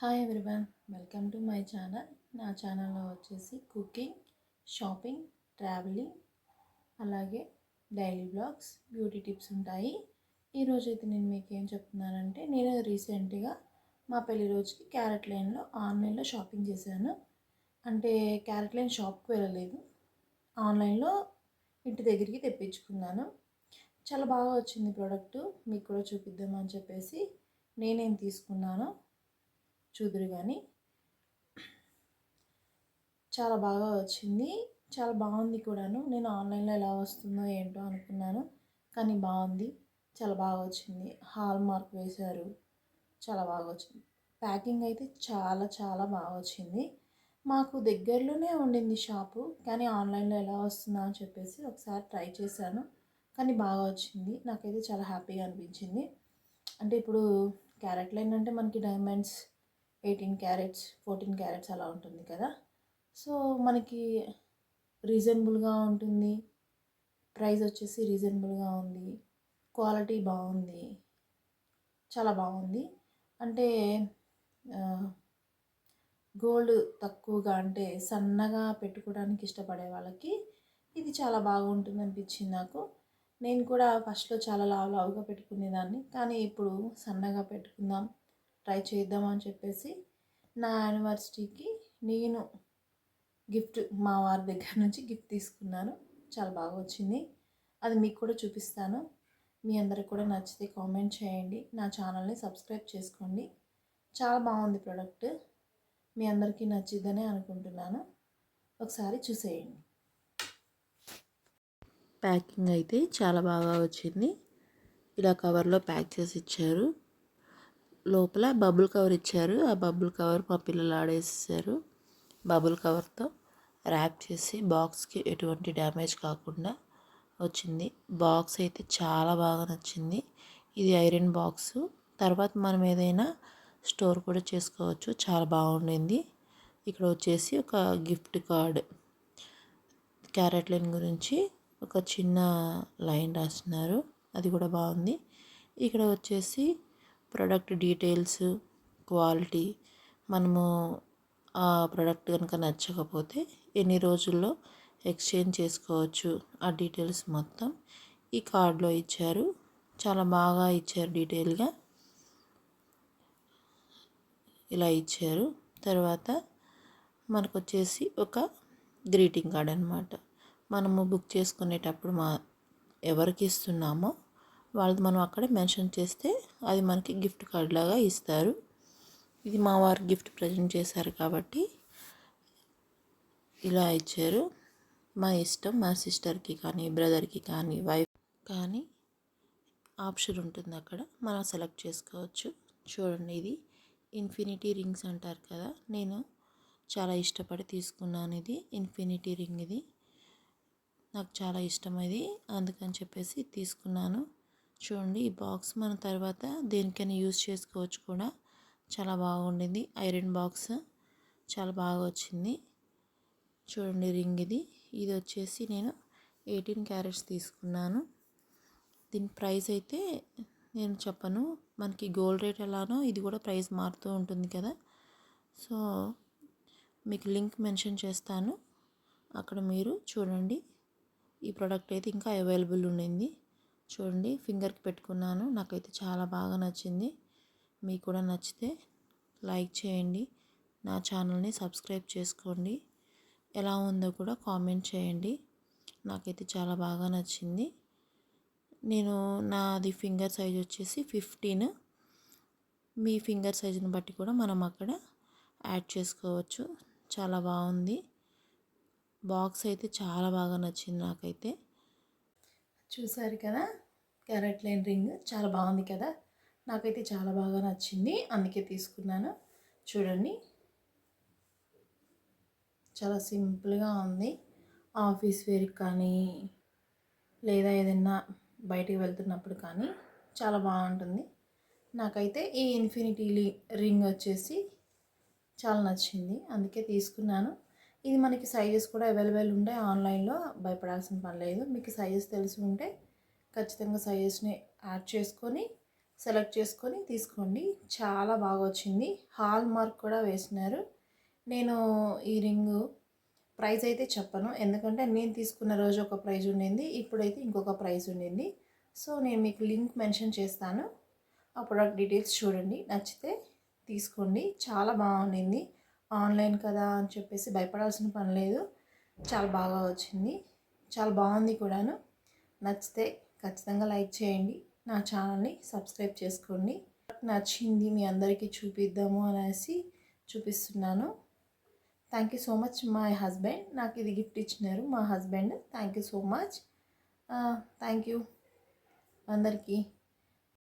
Hi everyone welcome to my channel నా ఛానల్లో వచ్చేసి కుకింగ్ షాపింగ్ ట్రావెలింగ్ అలాగే డైలీ బ్లాగ్స్ బ్యూటీ టిప్స్ ఉంటాయి. ఈరోజు అయితే నేను మీకు ఏం చెప్తున్నానంటే నేను రీసెంట్గా మా పెళ్ళి రోజుకి క్యారెట్ లైన్లో ఆన్లైన్లో షాపింగ్ చేశాను. అంటే క్యారెట్ లైన్ షాప్కి వెళ్ళలేదు. ఆన్లైన్లో ఇంటి దగ్గరికి తెప్పించుకున్నాను. చాలా బాగా వచ్చింది ప్రోడక్ట్ మీకు కూడా చూపిద్దామని చెప్పేసి నేనేం తీసుకున్నాను చూదురు కానీ చాలా బాగా వచ్చింది. చాలా బాగుంది కూడాను. నేను ఆన్లైన్లో ఎలా వస్తుందో ఏంటో అనుకున్నాను. కానీ బాగుంది. చాలా బాగా వచ్చింది. హాల్ మార్క్ వేశారు. చాలా బాగా వచ్చింది. ప్యాకింగ్ అయితే చాలా చాలా బాగా వచ్చింది. మాకు దగ్గరలోనే ఉండింది షాపు. కానీ ఆన్లైన్లో ఎలా వస్తుందా అని చెప్పేసి ఒకసారి ట్రై చేశాను. కానీ బాగా వచ్చింది. నాకైతే చాలా హ్యాపీగా అనిపించింది. అంటే ఇప్పుడు క్యారెట్ లైన్ అంటే మనకి diamonds eighteen carats fourteen carats అలా ఉంటుంది కదా. సో మనకి రీజనబుల్గా ఉంటుంది. ప్రైస్ వచ్చేసి రీజనబుల్గా ఉంది. క్వాలిటీ బాగుంది. చాలా బాగుంది. అంటే గోల్డ్ తక్కువగా అంటే సన్నగా పెట్టుకోవడానికి ఇష్టపడే వాళ్ళకి ఇది చాలా బాగుంటుంది అనిపించింది నాకు. నేను కూడా ఫస్ట్లో చాలా లావు లావుగా పెట్టుకునేదాన్ని. కానీ ఇప్పుడు సన్నగా పెట్టుకుందాం. ట్రై చేద్దామని చెప్పేసి నా యానివర్సిటీకి నేను గిఫ్ట్ మా వారి దగ్గర నుంచి గిఫ్ట్ తీసుకున్నాను. చాలా బాగా వచ్చింది. అది మీకు కూడా చూపిస్తాను. మీ అందరికి కూడా నచ్చితే కామెంట్ చేయండి. నా ఛానల్ని సబ్స్క్రైబ్ చేసుకోండి. చాలా బాగుంది ప్రోడక్ట్. మీ అందరికీ నచ్చిద్దనే అనుకుంటున్నాను. ఒకసారి చూసేయండి. ప్యాకింగ్ అయితే చాలా బాగా వచ్చింది. ఇలా కవర్లో ప్యాక్ చేసి ఇచ్చారు. లోపల బబుల్ కవర్ ఇచ్చారు. ఆ బబుల్ కవర్ మా పిల్లలు ఆడేసారు బబుల్ కవర్తో ర్యాప్ చేసి బాక్స్కి ఎటువంటి డ్యామేజ్ కాకుండా వచ్చింది. బాక్స్ అయితే చాలా బాగా నచ్చింది. ఇది ఐరన్ బాక్స్. తర్వాత మనం ఏదైనా స్టోర్ కూడా చేసుకోవచ్చు. చాలా బాగుండింది. ఇక్కడ వచ్చేసి ఒక గిఫ్ట్ కార్డ్. క్యారెట్ లైన్ గురించి ఒక చిన్న లైన్ రాస్తున్నారు. అది కూడా బాగుంది. ఇక్కడ వచ్చేసి ప్రోడక్ట్ డీటెయిల్స్ క్వాలిటీ మనము ఆ ప్రోడక్ట్ కనుక నచ్చకపోతే ఎన్ని రోజుల్లో ఎక్స్చేంజ్ చేసుకోవచ్చు ఆ డీటెయిల్స్ మొత్తం ఈ కార్డులో ఇచ్చారు. చాలా బాగా ఇచ్చారు డీటెయిల్గా. ఇలా ఇచ్చారు. తర్వాత మనకు వచ్చేసి ఒక గ్రీటింగ్ కార్డ్ అనమాట మనము బుక్ చేసుకునేటప్పుడు మా ఎవరికి ఇస్తున్నామో వాళ్ళది మనం అక్కడే మెన్షన్ చేస్తే అది మనకి గిఫ్ట్ కార్డ్ లాగా ఇస్తారు. ఇది మా వారు గిఫ్ట్ ప్రజెంట్ చేశారు కాబట్టి ఇలా ఇచ్చారు. మా ఇష్టం మా సిస్టర్కి కానీ బ్రదర్కి కానీ వైఫ్ కానీ ఆప్షన్ ఉంటుంది అక్కడ. మనం సెలెక్ట్ చేసుకోవచ్చు. చూడండి ఇది ఇన్ఫినిటీ రింగ్స్ అంటారు కదా నేను చాలా ఇష్టపడి తీసుకున్నాను ఇది. ఇన్ఫినిటీ రింగ్ ఇది. నాకు చాలా ఇష్టం ఇది. అందుకని చెప్పేసి తీసుకున్నాను. చూడండి ఈ బాక్స్ మన తర్వాత దేనికైనా యూజ్ చేసుకోవచ్చు కూడా. చాలా బాగుండింది. ఐరన్ బాక్స్ చాలా బాగా వచ్చింది. చూడండి రింగ్ ఇది. ఇది వచ్చేసి నేను ఎయిటీన్ క్యారెట్స్ తీసుకున్నాను. దీని ప్రైస్ అయితే నేను చెప్పను మనకి గోల్డ్ రేట్ ఎలానో ఇది కూడా ప్రైస్ మారుతూ ఉంటుంది కదా. సో మీకు లింక్ మెన్షన్ చేస్తాను. అక్కడ మీరు చూడండి. ఈ ప్రోడక్ట్ అయితే ఇంకా అవైలబుల్ ఉండింది. చూడండి ఫింగర్కి పెట్టుకున్నాను. నాకైతే చాలా బాగా నచ్చింది. మీకు కూడా నచ్చితే లైక్ చేయండి. నా ఛానల్ని సబ్స్క్రైబ్ చేసుకోండి. ఎలా ఉందో కూడా కామెంట్ చేయండి. నాకైతే చాలా బాగా నచ్చింది. నేను నాది ఫింగర్ సైజ్ వచ్చేసి ఫిఫ్టీన్. మీ ఫింగర్ సైజుని బట్టి కూడా మనం అక్కడ యాడ్ చేసుకోవచ్చు. చాలా బాగుంది. బాక్స్ అయితే చాలా బాగా నచ్చింది నాకైతే. చూసారు కదా? క్యారెట్ లైన్ రింగ్ చాలా బాగుంది కదా? నాకైతే చాలా బాగా నచ్చింది. అందుకే తీసుకున్నాను. చూడండి. చాలా సింపుల్గా ఉంది. ఆఫీస్ వేర్కి కానీ లేదా ఏదైనా బయటికి వెళ్తున్నప్పుడు కానీ చాలా బాగుంటుంది. నాకైతే ఈ ఇన్ఫినిటీ రింగ్ వచ్చేసి చాలా నచ్చింది. అందుకే తీసుకున్నాను. ఇది మనకి సైజెస్ కూడా అవైలబుల్ ఉంటాయి ఆన్లైన్లో భయపడాల్సిన పని లేదు. మీకు సైజెస్ తెలిసి ఉంటే ఖచ్చితంగా సైజెస్ని యాడ్ చేసుకొని సెలెక్ట్ చేసుకొని తీసుకోండి. చాలా బాగా వచ్చింది. హాల్ మార్క్ కూడా వేసినారు. నేను ఈ రింగు ప్రైస్ అయితే చెప్పను. ఎందుకంటే నేను తీసుకున్న రోజు ఒక ప్రైజ్ ఉండింది. ఇప్పుడైతే ఇంకొక ప్రైజ్ ఉండింది. సో నేను మీకు లింక్ మెన్షన్ చేస్తాను. ఆ ప్రోడక్ట్ డీటెయిల్స్ చూడండి. నచ్చితే తీసుకోండి. చాలా బాగుండింది. ఆన్లైన్ కదా అని చెప్పేసి భయపడాల్సిన పని లేదు. చాలా బాగా వచ్చింది. చాలా బాగుంది కూడాను. నచ్చితే ఖచ్చితంగా లైక్ చేయండి. నా ఛానల్ని సబ్స్క్రైబ్ చేసుకోండి. నచ్చింది మీ అందరికీ చూపిద్దాము అనేసి చూపిస్తున్నాను. Thank you so much my husband నాకు ఇది గిఫ్ట్ ఇచ్చినారు మా husband thank you so much thank you అందరికీ.